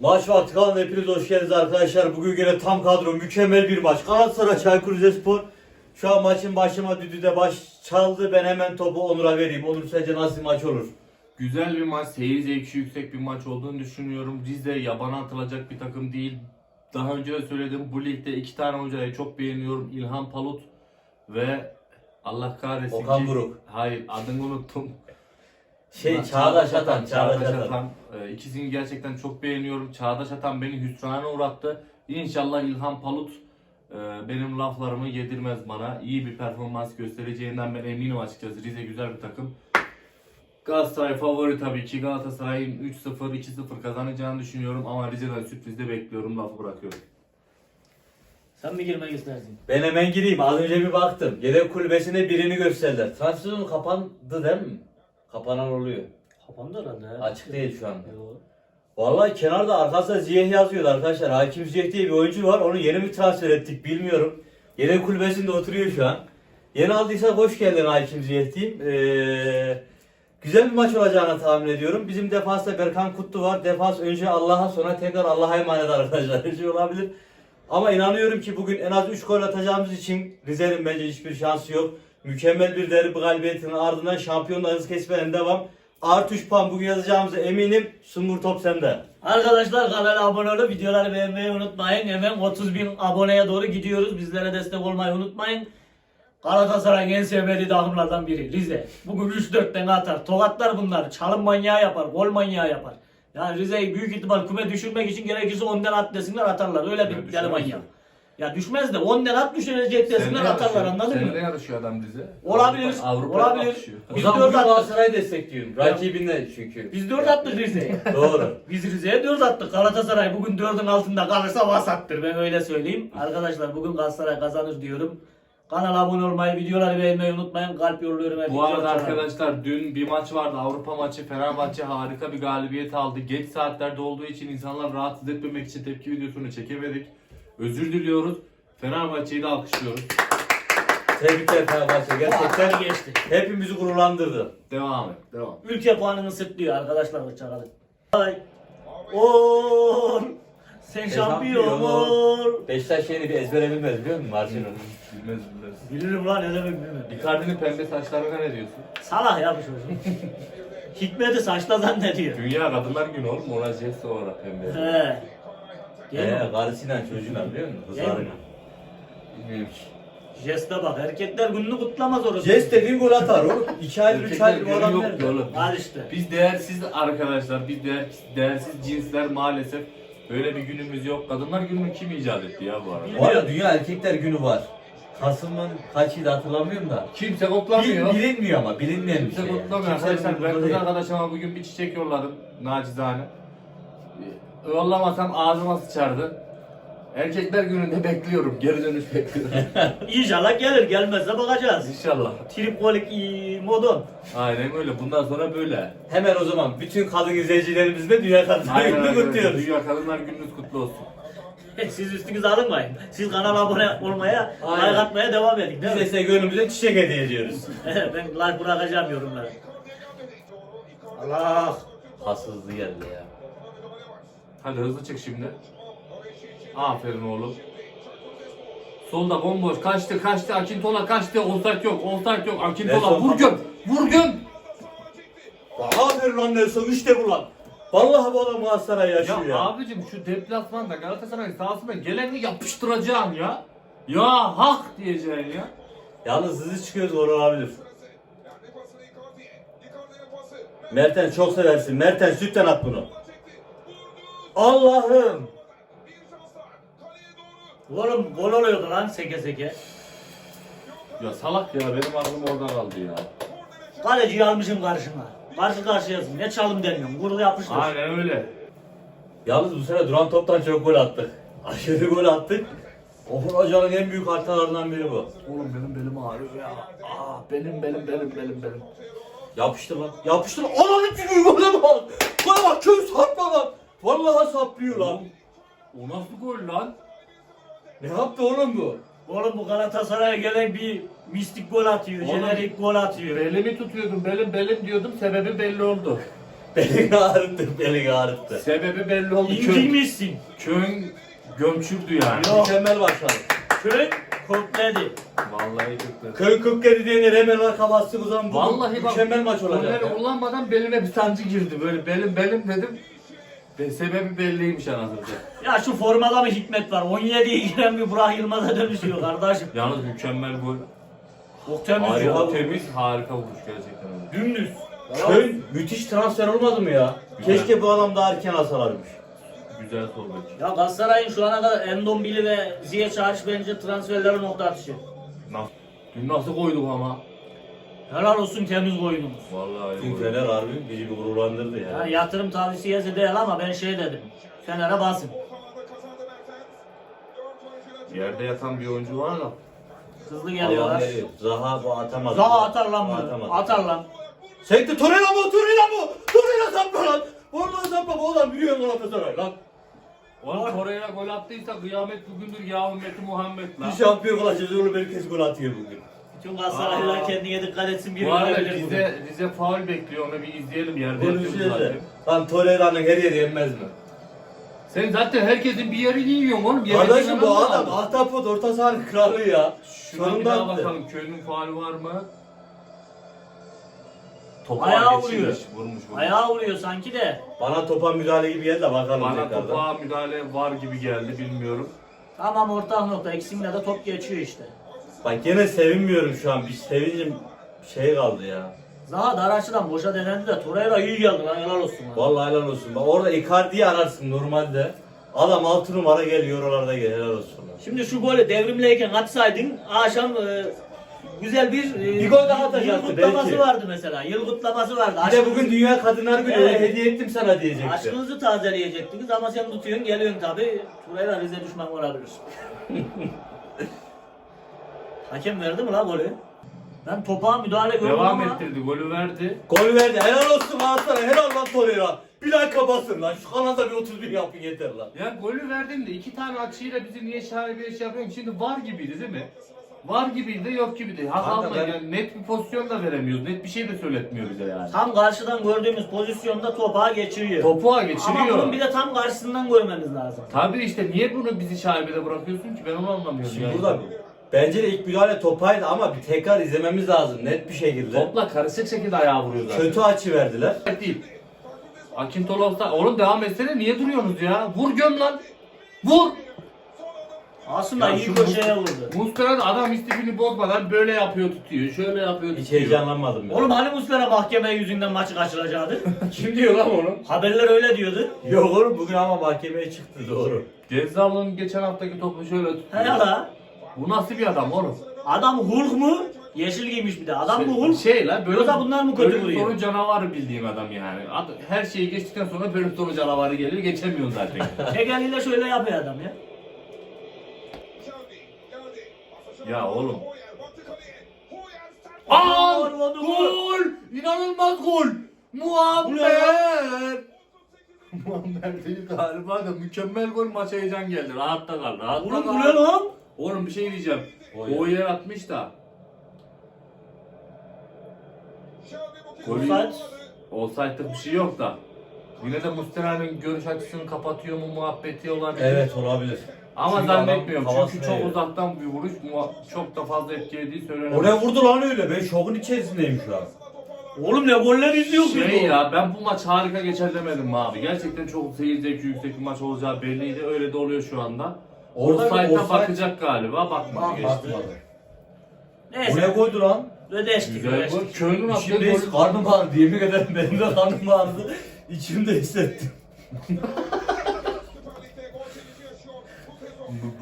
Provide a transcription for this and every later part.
Maç vakti kalan hepiniz hoş geldiniz arkadaşlar. Bugün yine tam kadro mükemmel bir maç. Galatasaray Çaykur Rizespor. Şu an maçın başıma düdüğde baş çaldı. Ben hemen topu Onur'a vereyim. Onur sence nasıl bir maç olur? Güzel bir maç, seyir zevki yüksek bir maç olduğunu düşünüyorum. Rize yabana atılacak bir takım değil. Daha önce de söyledim bu ligde iki tane hocayı çok beğeniyorum. İlhan Palut ve Allah kahretsin Okan Buruk. Hayır adını unuttum. Şey Çağdaş Atan. Çağdaş Atan. Ee, İkisini gerçekten çok beğeniyorum. Çağdaş Atan beni hüsrana uğrattı. İnşallah İlhan Palut e, benim laflarımı yedirmez bana. İyi bir performans göstereceğinden ben eminim açıkçası. Rize güzel bir takım. Galatasaray favori tabii ki. Galatasaray'ın 3-0, 2-0 kazanacağını düşünüyorum ama Rize'den sürpriz de bekliyorum. Lafı bırakıyorum. Sen mi girmek istersin? Ben hemen gireyim. Az önce bir baktım. Yedek kulübesinde birini gösterdiler. Transferin kapandı değil mi? Kapanan oluyor. Kapandı herhalde. ya. Açık değil şu anda. Yo. Vallahi kenarda arkasında Ziyeh yazıyordu arkadaşlar. Hakim Ziyeh diye bir oyuncu var. Onu yeni mi transfer ettik bilmiyorum. Yedek kulübesinde oturuyor şu an. Yeni aldıysa hoş geldin Hakim Ziyeh diyeyim. Ee, güzel bir maç olacağını tahmin ediyorum. Bizim defansta Berkan Kutlu var. Defans önce Allah'a sonra tekrar Allah'a emanet arkadaşlar. Her şey olabilir. Ama inanıyorum ki bugün en az 3 gol atacağımız için Rize'nin bence hiçbir şansı yok. Mükemmel bir derbi galibiyetinin ardından şampiyonla hız kesmenin devam. Artı 3 puan bugün yazacağımıza eminim. Sungur top sende. Arkadaşlar kanala abone olup videoları beğenmeyi unutmayın. Hemen 30 bin aboneye doğru gidiyoruz. Bizlere destek olmayı unutmayın. Galatasaray'ın en sevmediği takımlardan biri Rize. Bugün 3-4 tane atar. Tokatlar bunlar. Çalım manyağı yapar. Gol manyağı yapar. Yani Rize'yi büyük ihtimal küme düşürmek için gerekirse 10 tane at desinler atarlar. Öyle bir deli mi? Ya düşmez de 10 tane at düşürecek desinler atarlar anladın Seninle mı? yarışıyor adam Rize. Olabilir, Avrupa olabilir. yarışıyor. O Biz zaman dört bugün attık. Galatasaray'ı destekliyorum. Rakibinle çünkü. Biz 4 attık Rize'ye. Doğru. Biz Rize'ye 4 attık. Galatasaray bugün 4'ün altında kalırsa vasattır. Ben öyle söyleyeyim. Arkadaşlar bugün Galatasaray kazanır diyorum. Kanala abone olmayı, videoları beğenmeyi unutmayın. Kalp yolluyorum. Bu arada arkadaşlar dün bir maç vardı Avrupa maçı Fenerbahçe harika bir galibiyet aldı. Geç saatlerde olduğu için insanlar rahatsız etmemek için tepki videosunu çekemedik. Özür diliyoruz. Fenerbahçe'yi de alkışlıyoruz. Tebrikler Fenerbahçe. Gerçekten geçti. hepimizi gururlandırdı. Devam et. Devam. Ülke puanını sırtlıyor arkadaşlar bu çakalı. Ay. Oo. Sen şampiyon ol. Beşiktaş yeni bir ezbere bilmez biliyor musun Marcelo? Bilmez bilmez. Bilirim lan ne demek bilmiyorum. Icardi'nin pembe saçlarına ne diyorsun? Salah ya bu çocuk. Hikmet'i saçta zannediyor. Dünya Kadınlar Günü oğlum ona jest olarak pembe. He. Gel Ee, karısıyla çocuğuyla biliyor musun? Kızlarıyla. Bilmiyorum ki. Jeste bak. Erkekler gününü kutlamaz orası. Jest dediğin gol atar oğlum. 2 aydır 3 Erkekler aydır günü bu adam yok nerede? oğlum. Al işte. Biz değersiz arkadaşlar, biz değer, değersiz cinsler maalesef böyle bir günümüz yok. Kadınlar gününü kim icat etti ya bu arada? Bu arada Dünya Erkekler Günü var. Kasım'ın kaçıydı hatırlamıyorum da. Kimse Bil, kutlamıyor. bilinmiyor ama bilinmeyen bir Kimse şey. yani. kutlamıyor Kimsenin arkadaşlar. Ben kız değil. arkadaşıma bugün bir çiçek yolladım nacizane. Yollamasam ağzıma sıçardı. Erkekler gününde bekliyorum. Geri dönüş bekliyorum. İnşallah gelir. Gelmezse bakacağız. İnşallah. Tripolik iyi modon. Aynen öyle. Bundan sonra böyle. Hemen o zaman bütün kadın izleyicilerimizle Dünya Kadınlar Aynen Günü'nü öyle. kutluyoruz. Dünya Kadınlar Gününüz kutlu olsun. Siz üstünüze alınmayın. Siz kanala abone olmaya, Aynen. like atmaya devam edin. Biz Değil de mi? size gönlümüze çiçek hediye ediyoruz. ben like bırakacağım yorumlara. Allah. Pas hızlı geldi ya. Hadi hızlı çık şimdi. Aferin oğlum. Solda bomboş. Kaçtı kaçtı. Akintola kaçtı. Olsak yok. Olsak yok. Akintola vur göm. Vur göm. Aferin lan Nelson işte bu lan. Vallahi bu adam Galatasaray Ya, yaşıyor ya. abicim şu deplasmanda Galatasaray'ın sahasına geleni yapıştıracaksın ya. Ya hak diyeceksin ya. Yalnız hızlı çıkıyoruz gol olabilir. Mertens çok seversin. Mertens lütfen at bunu. Allah'ım. Oğlum gol oluyordu lan seke seke. Ya salak ya benim aklım orada kaldı ya. Kaleciyi almışım karşıma. Karşı karşıyasın. Ne çalım deniyorum. Vurdu yapıştır. Aynen öyle. Yalnız bu sene duran toptan çok gol attık. Aşırı gol attık. Orhun Hoca'nın en büyük haritalarından biri bu. Oğlum benim belim ağrıyor ya. Aa, benim belim belim belim belim. Yapıştır lan. Yapıştır. Ananı tükürüyor gole bak. Gole bak köy sapma lan. Vallahi saplıyor lan. O nasıl gol lan? Ne yaptı oğlum bu? Oğlum bu Galatasaray'a gelen bir mistik gol atıyor. Oğlum. Jenerik gol atıyor. Belimi tutuyordum, belim belim diyordum, sebebi belli oldu. Belini ağrıttı, belini ağrıttı. Sebebi belli oldu. Kön, İncilmişsin. kön gömçürdü yani. Yok. Mükemmel başladı. Kök kokledi. Vallahi çıktı. Köy kırk dedi diye hemen arka bastık o zaman bu Vallahi bak. mükemmel maç olacak. Onları ya. kullanmadan beline bir sancı girdi. Böyle belim belim dedim. Ve sebebi belliymiş anasını satayım. Ya şu formada mı hikmet var? 17'ye giren bir Burak Yılmaz'a dönüşüyor kardeşim. Yalnız mükemmel gol. Çok temiz Harika ya. temiz, harika vuruş gerçekten. Dümdüz. Köy müthiş transfer olmadı mı ya? Güzel. Keşke bu adam daha erken alsalarmış. Güzel sol bek. Ya Galatasaray'ın şu ana kadar Endombili ve Ziyech Çağrış bence transferleri nokta atışı. Nasıl, dün nasıl koyduk ama? Helal olsun temiz oyunumuz. Vallahi gol. Fener harbi bizi bir gururlandırdı ya. Yani yatırım tavsiyesi değil ama ben şey dedim. Fener'e basın. Yerde yatan bir oyuncu var da. Hızlı Allah geliyorlar. veriyor. Zaha bu atamadı. Zaha atar lan Bu bunu. atamadı. Atar lan. Sekti Torreira mı? Torreira mı? Torreira sapma lan. Vallahi sapma. Oğlan biliyor Galatasaray lan. Oğlum Torreira gol attıysa kıyamet bugündür ya ümmeti Muhammed lan. Bir şampiyon olacağız. Oğlum herkes gol atıyor bugün. Bütün Galatasaraylılar Aa. kendine dikkat etsin. Bir Bu arada. Rize, Rize faul bekliyor onu bir izleyelim yerde üzerinde. zaten. Lan Torreira'nın her yeri yenmez mi? Sen zaten herkesin bir yerini yiyorsun oğlum. Yere Kardeşim bu adam var. ahtapot orta sahanın kralı ya. Şuna bir Sonunda daha attı. bakalım köyünün faulü var mı? Topu Ayağı geçirmiş, vuruyor. Vurmuş, vurmuş. Ayağı vuruyor sanki de. Bana topa müdahale gibi geldi de bakalım Bana tekrardan. topa müdahale var gibi geldi bilmiyorum. Tamam ortak nokta. İkisiyle de top geçiyor işte. Bak gene sevinmiyorum şu an. Bir sevincim şey kaldı ya. Zaha dar açıdan boşa denendi de Torreira iyi geldi lan helal olsun lan. Vallahi helal olsun. Bak orada Icardi'yi ararsın normalde. Adam 6 numara geliyor oralarda gel helal olsun. lan. Şimdi şu golü devrimleyken atsaydın akşam e, güzel bir, e, Bir gol daha atacaktı yıl kutlaması belki. vardı mesela. Yıl kutlaması vardı. Bir de bugün Dünya Kadınlar Günü Evet. hediye ettim sana diyecekti. Aşkınızı tazeleyecektiniz ama sen tutuyorsun geliyorsun tabi. Torreira Rize düşman olabilir. Hakem verdi mi la golü? Ben topa müdahale gördüm Devam ama ettirdi, golü verdi. Gol verdi. Helal olsun Galatasaray. Helal lan Torreira. Bir dakika basın lan. Şu kanalda bir 31 yapın yeter lan. Ya golü verdin de iki tane açıyla bizi niye şaibe iş yapıyorsun? Şimdi var gibiydi değil mi? Var gibiydi yok gibiydi. Ha Kanka alma ben- yani net bir pozisyon da veremiyoruz. Net bir şey de söyletmiyor bize yani. tam karşıdan gördüğümüz pozisyonda topa geçiriyor. Topuğa ama geçiriyor. bunun bir de tam karşısından görmemiz lazım. Tabii işte niye bunu bizi şaibede bırakıyorsun ki ben onu anlamıyorum. Yani. burada bence de ilk müdahale topaydı ama bir tekrar izlememiz lazım net bir şekilde. Topla karışık şekilde ayağı vuruyor zaten. Kötü açı verdiler. değil. Akintola olsa oğlum devam etsene niye duruyorsunuz ya? Vur göm lan. Vur. Aslında Ya iyi şu köşeye vurdu. Muslera da adam istifini bozmadan böyle yapıyor tutuyor. Şöyle yapıyor Hiç tutuyor. heyecanlanmadım. ya. Oğlum hani Muslera mahkeme yüzünden maçı kaçıracaktı? Kim diyor lan onu? Haberler öyle diyordu. Yok oğlum bugün ama mahkemeye çıktı doğru. Gezzal'ın geçen haftaki topu şöyle tutuyor. He la. Bu nasıl bir adam oğlum? Adam Hulk mu? Yeşil giymiş bir de. Adam bu Hulk. Şey lan böyle Yoksa bunlar mı kötü bölüm vuruyor? sonu canavarı bildiğim adam yani. Ad- Her şeyi geçtikten sonra bölüm sonu canavarı geliyor geçemiyor zaten. Tek eliyle şöyle yapıyor adam ya. ya oğlum. Aa, gol, gol. Gol! İnanılmaz gol! Muammer! Muammer değil galiba da mükemmel gol maç heyecan geldi. Rahatta kal, rahatta Oğlum bu ne lan? Oğlum bir şey diyeceğim. O ya. O yer atmış da. Golü Offside. Offside'lık bir şey yok da. Yine de Mustera'nın görüş açısını kapatıyor mu muhabbeti olabilir. Evet olabilir. Ama Çünkü adam zannetmiyorum kafasına çünkü çok uzaktan bir vuruş muha- çok da fazla etkilediği söylenemez. Oraya vurdu lan öyle. Ben şokun içerisindeyim şu an. Oğlum ne goller izliyorsun Şey ya ben bu maç harika geçer demedim mi abi? Gerçekten çok seyir zevki yüksek bir maç olacağı belliydi. Öyle de oluyor şu anda. Orada Offside'a offside- bakacak galiba. Bakmadı geçti. Bakmadı. Bu Neyse. ne koydu lan? Ödeştik. Güzel gol. attığı gol. karnım ağrıdı. Yemin ederim benim de karnım ağrıdı. İçimde hissettim.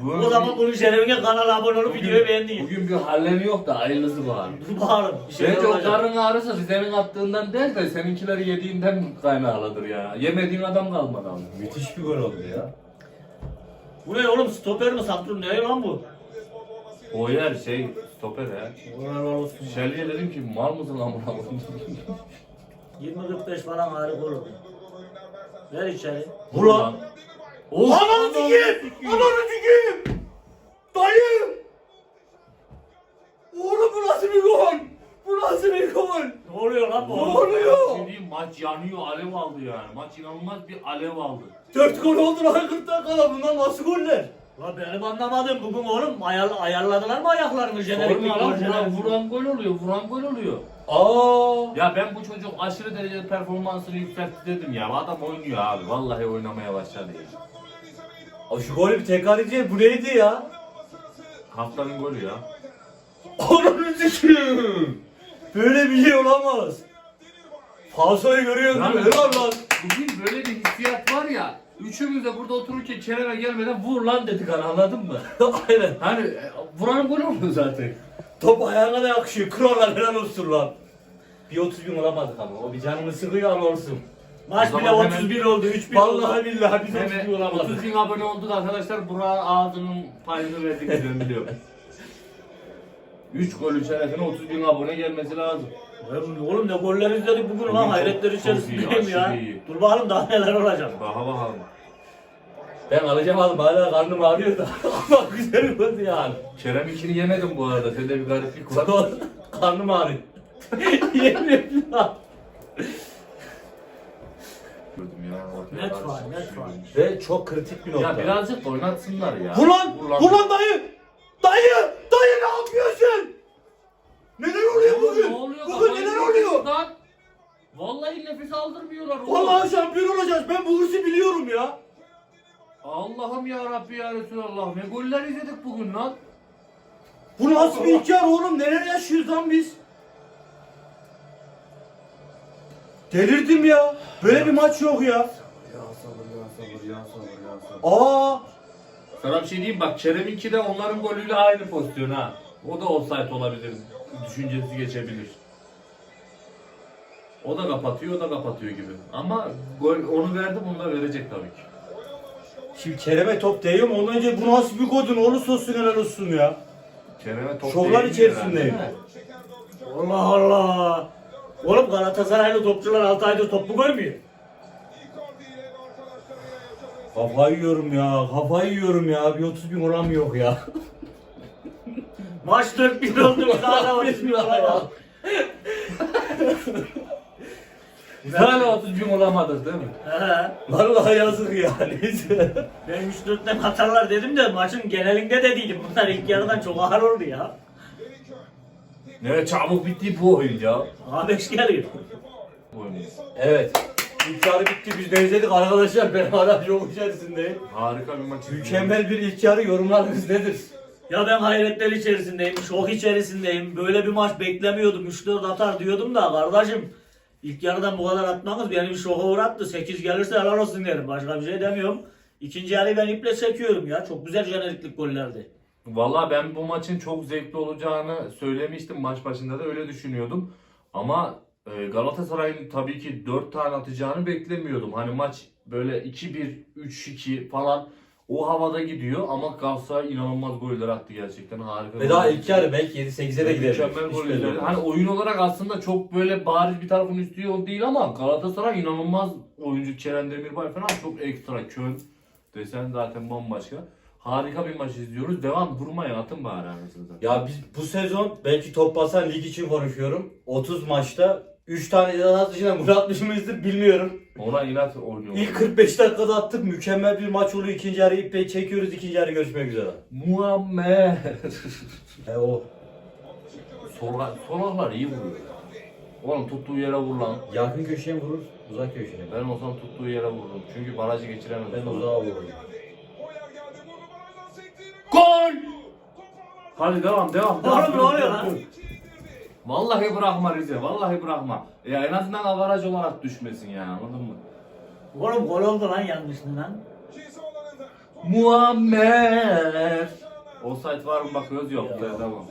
Bu- O zaman bunun şerefine kanala abone olup videoyu beğendiyin. Bugün bir halleni yok da hayırlısı var. Dur bakalım. Bir şey Bence o olacak. karın ağrısı Rize'nin attığından değil de seninkileri yediğinden kaynaklıdır ya. Yemediğin adam kalmadı ama. Müthiş bir gol oldu ya. Bu ne oğlum stoper mi saktır ne lan bu? O yer şey stoper ya. Olsun. Şeli'ye dedim ki mal mısın lan buna? 20-45 falan harika olur. Ver içeri. Vur lan. Of! Ananı sikeyim! Ananı sikeyim! Dayı! Oğlum bu nasıl bir gol? Bu nasıl bir gol? Ne oluyor lan bu? Ne oluyor? Maç yanıyor, alev aldı yani. Maç inanılmaz bir alev aldı. 4 gol oldu lan 40 dakikada bunlar nasıl goller? La benim anlamadığım bugün oğlum ayar, ayarladılar mı ayaklarını jenerik Sorma lan vuran, vuran gol oluyor, vuran gol oluyor. Aa. Ya ben bu çocuk aşırı derecede performansını yükseltti dedim ya. Adam oynuyor abi. Vallahi oynamaya başladı ya. Aa, şu golü bir tekrar edeceğiz. Bu neydi ya? Haftanın golü ya. Ananı sikiyim. Böyle bir şey olamaz. Falsoyu görüyorsun Yani- değil mi? Helal lan. Bugün böyle bir hissiyat var ya. Üçümüz de burada otururken Kerem'e gelmeden vur lan dedik hani anladın mı? Aynen. Hani e, vuran gol oluyor zaten. Top ayağına da yakışıyor. Krallar helal olsun lan. Bir 30 bin olamadık ama. O bir canımı sıkıyor ama olsun. Maç O bile zaman hemen- 31 oldu 3 Vallahi billahi biz 30 bin Hemen olamadık. 30 bin abone olduk arkadaşlar. Burak'a ağzının payını verdik ben biliyorum. 3 golün şerefine 30 bin abone gelmesi lazım. Oğlum, oğlum ne goller izledik bugün Bugün lan çok- hayretler çok içerisindeyim iyi, ya. aşırı iyi. Dur bakalım daha neler olacak. Daha bakalım. Ben alacağım aldım. Hala karnım ağrıyor da. Ama güzel oldu yani. Kerem ikini yemedim bu arada. Sende bir gariplik var. Bana karnım ağrıyor. Yemin lan. Gördüm ya. ortaya Net karşı var, net şey var. Ve çok kritik bir nokta. Ya birazcık oynatsınlar ya. Vur lan! Vur lan dayı! Dayı! Dayı ne yapıyorsun? Neler oluyor Oğlum, bugün? Ne oluyor? Bugün Kafayı neler oluyor? Lan. Vallahi nefes aldırmıyorlar. oğlum. Vallahi şampiyon olacağız. Ben bu hırsı biliyorum ya. Allah'ım ya Rabbi ya Resulallah. Ne goller izledik bugün lan. Bu nasıl bir hikaye oğlum? Neler yaşıyoruz lan biz? Delirdim ya. Böyle bir maç yok ya. Ya sabır ya sabır ya sabır ya sabır. Aa! Sana bir şey diyeyim bak Kerem'inki de onların golüyle aynı pozisyon ha. O da offside olabilir. Düşüncesi geçebilir. O da kapatıyor, o da kapatıyor gibi. Ama gol onu verdi, bunu da verecek tabii ki. Şimdi Kerem'e top değiyor mu? Ondan önce bu nasıl bir goldu? Ne olursa olsun helal olsun ya. Kerem'e top Şovlar değmiyor içerisindeyim. herhalde? Allah Allah. Oğlum Galatasaraylı topçular 6 aydır top mu görmüyor? Kafayı yiyorum ya. Kafayı yiyorum ya. Bir 30 bin oran mı yok ya? Maç 4-1 oldu. Biz hala 30 bin olacak. Biz hala 30 bin olamadık değil mi? He. Vallahi yazık ya. Neyse. Ben 3-4'ten atarlar dedim de maçın genelinde de değilim. Bunlar ilk yarıdan çok ağır oldu ya. Ne çabuk bitti bu oyun ya. A5 geliyor. Evet. İlk yarı bitti. Biz de izledik arkadaşlar. Ben hala yok içerisindeyim. Harika bir maç. Mükemmel bir ilk yarı yorumlarınız nedir? Ya ben hayretler içerisindeyim, şok içerisindeyim. Böyle bir maç beklemiyordum. 3-4 atar diyordum da kardeşim. ilk yarıdan bu kadar atmanız beni bir şoka uğrattı. 8 gelirse helal olsun derim. Başka bir şey demiyorum. İkinci yarıyı ben iple çekiyorum ya. Çok güzel jeneriklik gollerdi. Valla ben bu maçın çok zevkli olacağını söylemiştim. Maç başında da öyle düşünüyordum. Ama e, Galatasaray'ın tabii ki 4 tane atacağını beklemiyordum. Hani maç böyle 2-1, 3-2 falan o havada gidiyor ama Galatasaray inanılmaz goller attı gerçekten harika. Ve daha goller. ilk yarı belki 7-8'e de gider. Mükemmel gol izledi. Hani oyun olarak aslında çok böyle bariz bir tarafın üstü değil ama Galatasaray inanılmaz oyuncu Kerem Demirbay falan çok ekstra kön desen zaten bambaşka. Harika bir maç izliyoruz. Devam durmayın atın bari anasını. Ya biz bu sezon belki top basan lig için konuşuyorum. 30 maçta 3 tane ceza dışında gol atmışımızdır bilmiyorum. Ona inat oynuyor. İlk 45 dakikada attık. Mükemmel bir maç oluyor. İkinci yarı iple çekiyoruz. İkinci yarı görüşmek üzere. Muammer. E o. Solak, solaklar iyi vuruyor. Oğlum tuttuğu yere vur lan. Yakın köşeye vurur. Uzak köşeye. Ben olsam tuttuğu yere vururum. Çünkü barajı geçiremez. Ben uzağa vururum. Gol! Hadi devam devam. devam. Oğlum ne oluyor lan? Vallahi bırakma Rize, vallahi bırakma. Ya en azından avaraj olarak düşmesin yani anladın mı? Oğlum gol oldu lan yanlışlıkla. Muammer. Offside var mı bakıyoruz yok. Ya. Tamam.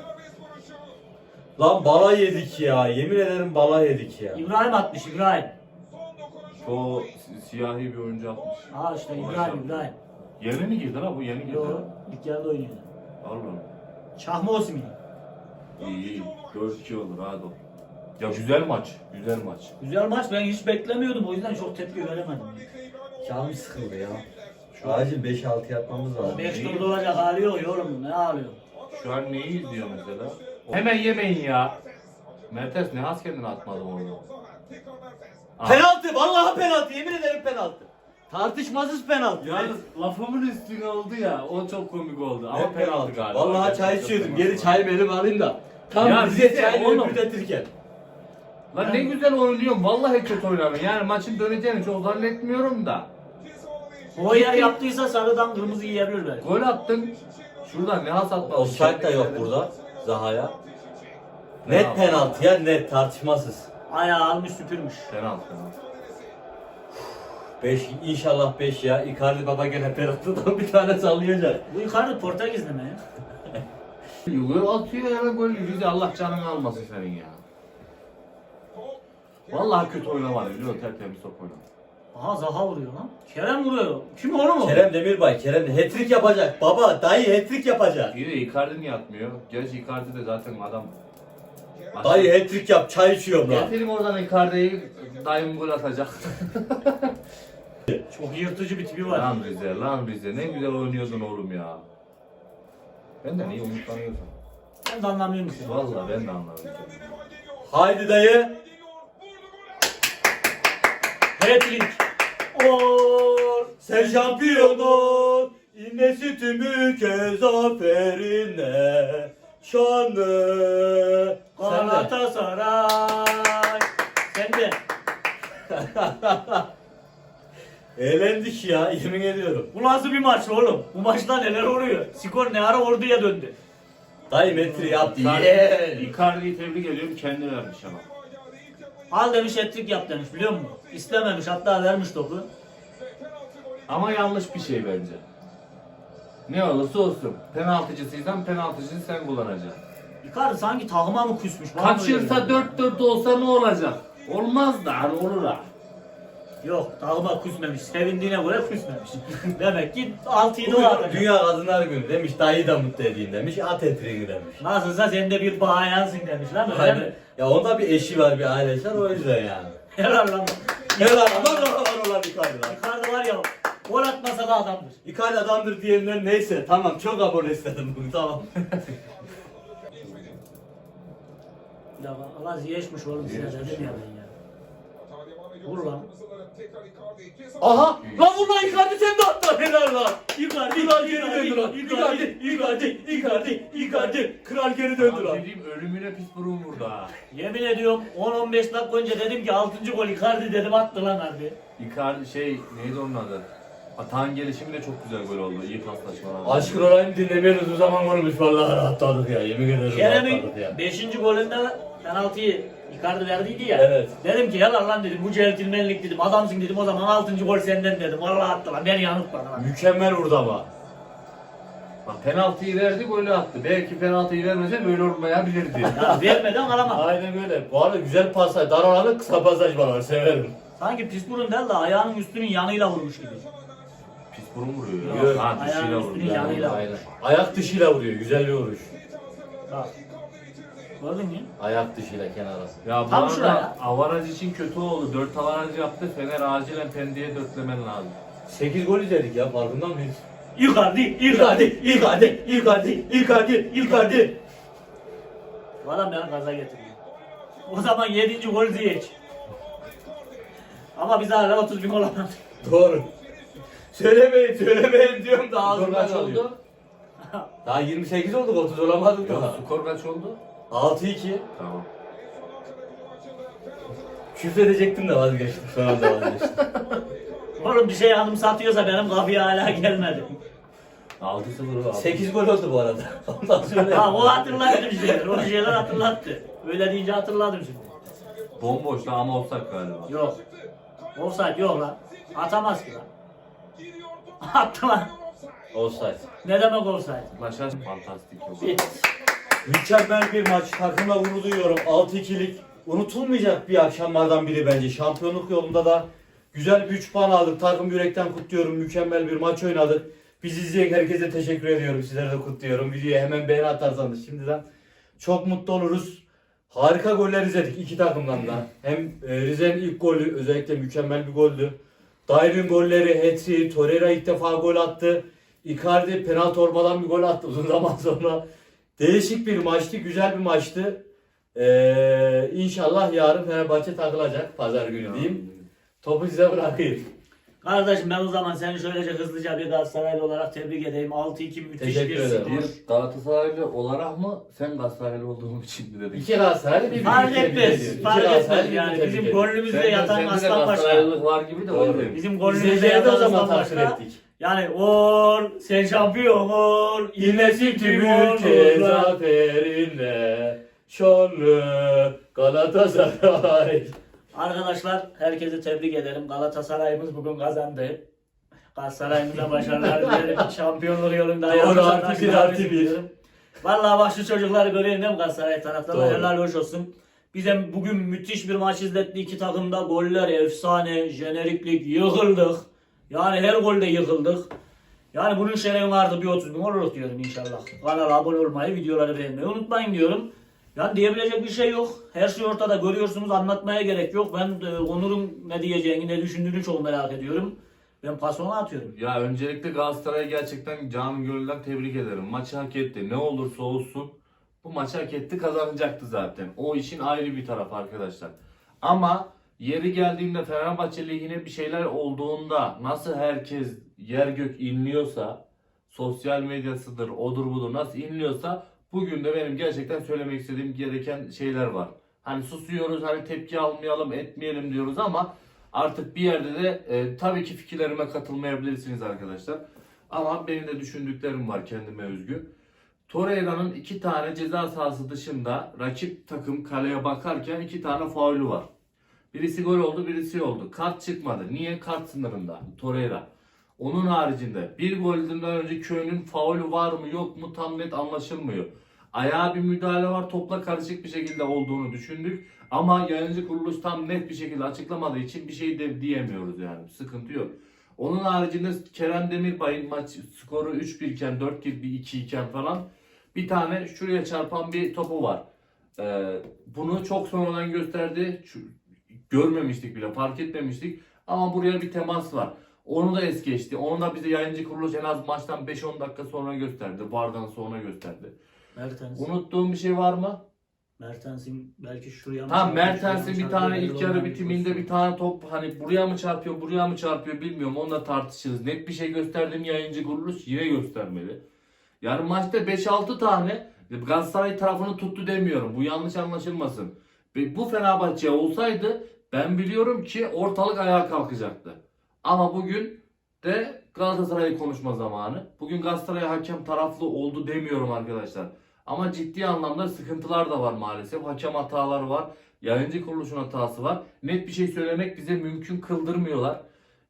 Lan bala yedik ya. Yemin ederim bala yedik ya. İbrahim atmış İbrahim. O si- siyahi bir oyuncu atmış. Ha işte İbrahim İbrahim. Yeni mi girdi la bu yeni girdi. Yo yarıda oynuyor. Allah'ım. Çahma Osmi. İyi iyi. 4-2 olur hadi. Ya güzel maç. Güzel maç. Güzel maç ben hiç beklemiyordum o yüzden çok tepki veremedim. Canım sıkıldı ya. Şu acil 5-6 yatmamız lazım. 5 turda olacak yok yorum ne ağlıyor. Şu an neyi izliyor mesela? Hemen yemeyin ya. Mertes ne az kendini atmadı orada. Aa. Penaltı. Vallahi penaltı. Yemin ederim penaltı. Tartışmasız penaltı. Yalnız lafımın üstüne oldu ya o çok komik oldu ama Ne penaltı penaltı galiba. Vallahi çay içiyordum. penaltı. Geri çayımı elime alayım da. Tam Ya bize bize çayını oğlum. Lan ne güzel oynuyorum vallahi kötü oynamıyorum yani maçın döneceğini çok zannetmiyorum da. O yer yaptıysa sarıdan kırmızı yiyebilir belki. Gol attın şuradan ne hasat atmadın. Offside da yok burada. Zaha'ya. Net penaltı ya net tartışmasız. Ayağı almış süpürmüş. Penaltı penaltı. 5 inşallah 5 ya. Icardi baba gene penaltıdan bir tane sallayacak. Bu yukarıda Portekizli mi ya? Gol atıyor ya gol yüzü Allah canını almasın senin ya. Vallahi kötü oynamadı biliyor tertemiz top oynadı. Aha Zaha vuruyor lan. Kerem vuruyor. Kim onu mu? Kerem Demirbay, Kerem hat-trick yapacak. Baba, dayı hat-trick yapacak. İyi de Icardi niye atmıyor? Gerçi Icardi de zaten adam. Dayı hat-trick yap, çay içiyorum lan. Getirin oradan Icardi'yi dayım gol atacak. Çok yırtıcı bir tipi var. lan Rize lan Rize ne güzel oynuyordun oğlum ya. Ben de niye umutlanıyorsun? Ben de anlamıyorum ki. Vallahi ben de anlamadım. Haydi dayı. Hat-trick. Gol. Sen şampiyonun innesi tümü kezaferinle şanlı. Sen de. Galatasaray. Sen de. Eğlendik ya, yemin ediyorum. Bu nasıl bir maç oğlum? Bu maçta neler oluyor? Skor ne ara orduya döndü. Dayı metri yaptı. Yeah. Icardi'yi tebrik ediyorum kendi vermiş ama. Al demiş hat-trick yap demiş biliyor musun? İstememiş hatta vermiş topu. Ama yanlış bir şey bence. Ne olursa olsun. Penaltıcısıysan penaltıcıyı sen kullanacaksın. Icardi sanki takıma mı küsmüş? Bana mı Kaçırsa öyle geliyor? 4-4 olsa ne olacak? Olmaz da hani olur ha. Yok takıma küsmemiş. Sevindiğine göre küsmemiş. Demek ki 6-7 var. Bugün Dünya Kadınlar Günü demiş, dayı da mutlu edeyim demiş, at hat-trick'i demiş. Nasılsa sen de bir bayansın demiş lan öyle Aynen. mi? Ya onda bir eşi var, bir ailesi var o yüzden yani. Helal lan. Helal aman aman olan Icardi lan. Icardi var ya gol atmasa da adamdır. Icardi adamdır diyenler neyse tamam çok abone istedim bugün tamam. Ya Allah ziyeşmiş oğlum size dedim ya ben ya. Vur lan. Aha! Lan vur lan Icardi sen de at lan helal lan. Icardi, Kral geri döndü lan. Icardi, Icardi, Icardi, Icardi. Kral geri döndü Lan dediğim ölümüne pis burun vurdu ha. Yemin ediyorum 10-15 dakika önce dedim ki 6. gol Icardi dedim attı lan harbi. Icardi şey neydi onun adı? Atan gelişimi de çok güzel gol oldu. İyi paslaşma. Aşkın olayım dinlemiyoruz o zaman olmuş vallahi rahatladık ya yemin ederim Kerem'in rahatladık ya. 5. golünde penaltıyı Icardi verdiydi ya. Evet. Dedim ki helal lan dedim bu centilmenlik dedim adamsın dedim o zaman 6. gol senden dedim. Vallahi attı lan beni yanıltmadı lan. Mükemmel vurdu ama. Bak penaltıyı verdi golü attı. Belki penaltıyı vermese böyle olmayabilirdi. Ya vermeden alamadı. Aynen öyle. Bu arada güzel pasaj. Dar olanı kısa pasaj var severim. Sanki pis burun değil de ayağının üstünün yanıyla vurmuş gibi. pis burun vuruyor Yok. ya. Ha dişiyle Ayağının vuruyor. üstünün yanıyla. Aynen. Ayak dışıyla vuruyor. Güzel bir vuruş. Bak. Gördün mü? Ayak dışıyla kenara. Ya bu Tam arada avaraj için kötü oldu. 4 avaraj yaptı. Fener acilen Pendik'e dörtlemen lazım. 8 gol izledik ya farkında mıyız? Icardi, Icardi, Icardi, Icardi, Icardi, Icardi. Bu adam beni gaza getiriyor. O zaman 7. gol Ziyech. Ama biz hala 30 bin gol atmadık. Doğru. Söylemeyin, söylemeyin diyorum da Skor ağzımdan kaç alıyor. oldu? Daha 28 olduk 30 olamadık daha. Skor kaç oldu? 6-2. Tamam. Küfür edecektim de vazgeçtim. Son anda vazgeçtim. Oğlum bir şey anımsatıyorsa benim kafaya hala gelmedi. 6-0 oldu. 8 gol oldu bu arada. Ondan sonra. Ha o hatırlattı bir şeyler. O şeyler hatırlattı. Öyle deyince hatırladım şimdi. Bomboş lan ama offside galiba. Yok. Offside yok lan. Atamaz ki lan. Attı lan. Offside. Ne demek offside? Başar fantastik oldu. Bit. Mükemmel bir maç. Takımla gurur duyuyorum. 6-2'lik. Unutulmayacak bir akşamlardan biri bence. Şampiyonluk yolunda da güzel bir 3 puan aldık. Takım yürekten kutluyorum. Mükemmel bir maç oynadık. Bizi izleyen herkese teşekkür ediyorum. Sizlere de kutluyorum. Videoya hemen beğeni atarsanız şimdiden çok mutlu oluruz. Harika goller izledik iki takımdan da. Hem e, Rize'nin ilk golü özellikle mükemmel bir goldü. Dair'in golleri, Hetri, Torreira ilk defa gol attı. Icardi penaltı olmadan bir gol attı uzun zaman sonra. Değişik bir maçtı, güzel bir maçtı. Ee, inşallah yarın Fenerbahçe takılacak pazar günü diyeyim. Topu size bırakayım. Kardeşim ben o zaman seni şöylece hızlıca bir Galatasaraylı olarak tebrik edeyim. 6-2 müthiş Teşekkür bir ederim. skor. Bir Galatasaraylı olarak mı sen Galatasaraylı olduğum için mi dedik? İki Galatasaray bir Fark etmez. Fark etmez yani. Bizim gidiyor. gönlümüzde Sende- yatan sende de aslan başka. Galatasaraylılık var gibi de öyle. Bizim gönlümüzde İzleyicileri de yatan o zaman aslan takdir başka. ettik. Yani ol, sen şampiyon ol, İlmesi tüm ülke zaferinle şanlı Galatasaray. Arkadaşlar herkese tebrik ederim. Galatasaray'ımız bugün kazandı. Galatasaray'ımıza başarılar dilerim. Şampiyonluk yolunda Doğru, ayağımıza artı bir, artı bir. Vallahi bak şu çocukları görüyorsun değil mi Galatasaray taraftarları? Doğru. Helal hoş olsun. Bize bugün müthiş bir maç izletti. iki takımda goller efsane, jeneriklik, yıkıldık. Yani her golde yıkıldık. Yani bunun şerefi vardı bir 30 bin oluruz diyorum inşallah. Kanala abone olmayı, videoları beğenmeyi unutmayın diyorum. Yani diyebilecek bir şey yok. Her şey ortada görüyorsunuz anlatmaya gerek yok. Ben e, Onur'un ne diyeceğini, ne düşündüğünü çok merak ediyorum. Ben pasonu atıyorum. Ya öncelikle Galatasaray'ı gerçekten canı gönülden tebrik ederim. Maçı hak etti. Ne olursa olsun bu maçı hak etti kazanacaktı zaten. O işin ayrı bir tarafı arkadaşlar. Ama yeri geldiğinde Fenerbahçe lehine bir şeyler olduğunda nasıl herkes yer gök inliyorsa sosyal medyasıdır odur budur nasıl inliyorsa bugün de benim gerçekten söylemek istediğim gereken şeyler var. Hani susuyoruz hani tepki almayalım etmeyelim diyoruz ama Artık bir yerde de e, tabii ki fikirlerime katılmayabilirsiniz arkadaşlar. Ama benim de düşündüklerim var kendime özgü. Torreira'nın iki tane ceza sahası dışında rakip takım kaleye bakarken iki tane faulü var. Birisi gol oldu, birisi oldu. Kart çıkmadı. Niye? Kart sınırında. Torreira. Onun haricinde bir golden önce Köy'ün faulü var mı yok mu tam net anlaşılmıyor. Ayağa bir müdahale var topla karışık bir şekilde olduğunu düşündük. Ama yayıncı kuruluş tam net bir şekilde açıklamadığı için bir şey de diyemiyoruz yani. Sıkıntı yok. Onun haricinde Kerem Demirbay'ın maç skoru 3-1 iken 4-2 iken falan bir tane şuraya çarpan bir topu var. Ee, bunu çok sonradan gösterdi. Görmemiştik bile, fark etmemiştik. Ama buraya bir temas var. Onu da es geçti. Onu da bize yayıncı kuruluş en az maçtan 5-10 dakika sonra gösterdi. Vardan sonra gösterdi. Mertens. Unuttuğum bir şey var mı? Mertens'in belki şuraya mı Tamam çarpıyor, Mertens'in şuraya bir mı tane çarpıyor, ilk yarı bitiminde bir tane top hani buraya mı çarpıyor buraya mı çarpıyor bilmiyorum onunla tartışırız. Net bir şey gösterdim yayıncı kuruluş yine göstermedi. Yani maçta 5-6 tane Galatasaray tarafını tuttu demiyorum. Bu yanlış anlaşılmasın. Ve bu Fenerbahçe olsaydı ben biliyorum ki ortalık ayağa kalkacaktı. Ama bugün de Galatasaray'ı konuşma zamanı. Bugün Galatasaray hakem taraflı oldu demiyorum arkadaşlar. Ama ciddi anlamda sıkıntılar da var maalesef. Hakem hataları var. Yayıncı kuruluşun hatası var. Net bir şey söylemek bize mümkün kıldırmıyorlar.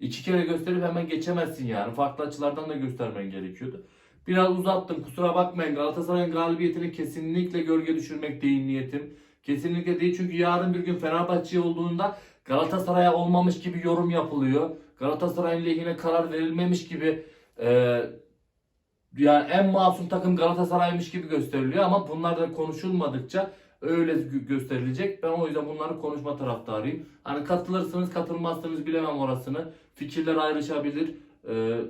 İki kere gösterip hemen geçemezsin yani. Farklı açılardan da göstermen gerekiyordu. Biraz uzattım kusura bakmayın. Galatasaray'ın galibiyetini kesinlikle gölge düşürmek değil niyetim. Kesinlikle değil çünkü yarın bir gün Fenerbahçe olduğunda Galatasaray'a olmamış gibi yorum yapılıyor. Galatasaray'ın lehine karar verilmemiş gibi e, yani en masum takım Galatasaray'mış gibi gösteriliyor ama bunlar da konuşulmadıkça öyle gö- gösterilecek. Ben o yüzden bunları konuşma taraftarıyım. Hani katılırsınız katılmazsınız bilemem orasını. Fikirler ayrışabilir. Ee,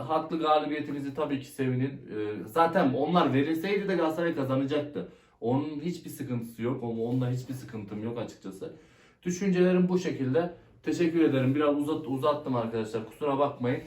haklı galibiyetinizi tabii ki sevinin. Ee, zaten onlar verilseydi de Galatasaray kazanacaktı. Onun hiçbir sıkıntısı yok. Onun- Onunla hiçbir sıkıntım yok açıkçası. Düşüncelerim bu şekilde. Teşekkür ederim. Biraz uzat, uzattım arkadaşlar. Kusura bakmayın.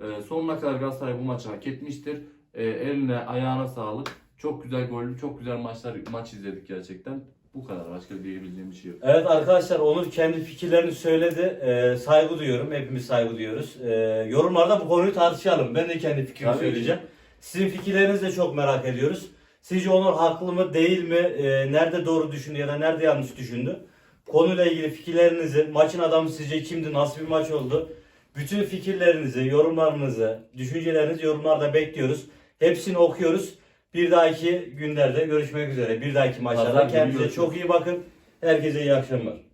Ee, sonuna kadar Galatasaray bu maçı hak etmiştir. Ee, eline ayağına sağlık. Çok güzel gollü, çok güzel maçlar maç izledik gerçekten. Bu kadar. Başka diyebileceğim bir şey yok. Evet arkadaşlar Onur kendi fikirlerini söyledi. Ee, saygı duyuyorum. Hepimiz saygı duyuyoruz. Ee, yorumlarda bu konuyu tartışalım. Ben de kendi fikrimi Tabii ki. söyleyeceğim. Sizin fikirlerinizi de çok merak ediyoruz. Sizce Onur haklı mı değil mi? Ee, nerede doğru düşündü ya da nerede yanlış düşündü? Konuyla ilgili fikirlerinizi, maçın adamı sizce kimdi, nasıl bir maç oldu? Bütün fikirlerinizi, yorumlarınızı, düşüncelerinizi yorumlarda bekliyoruz. Hepsini okuyoruz. Bir dahaki günlerde görüşmek üzere. Bir dahaki maçlarda Pazar günü kendinize görüşürüz. çok iyi bakın. Herkese iyi akşamlar.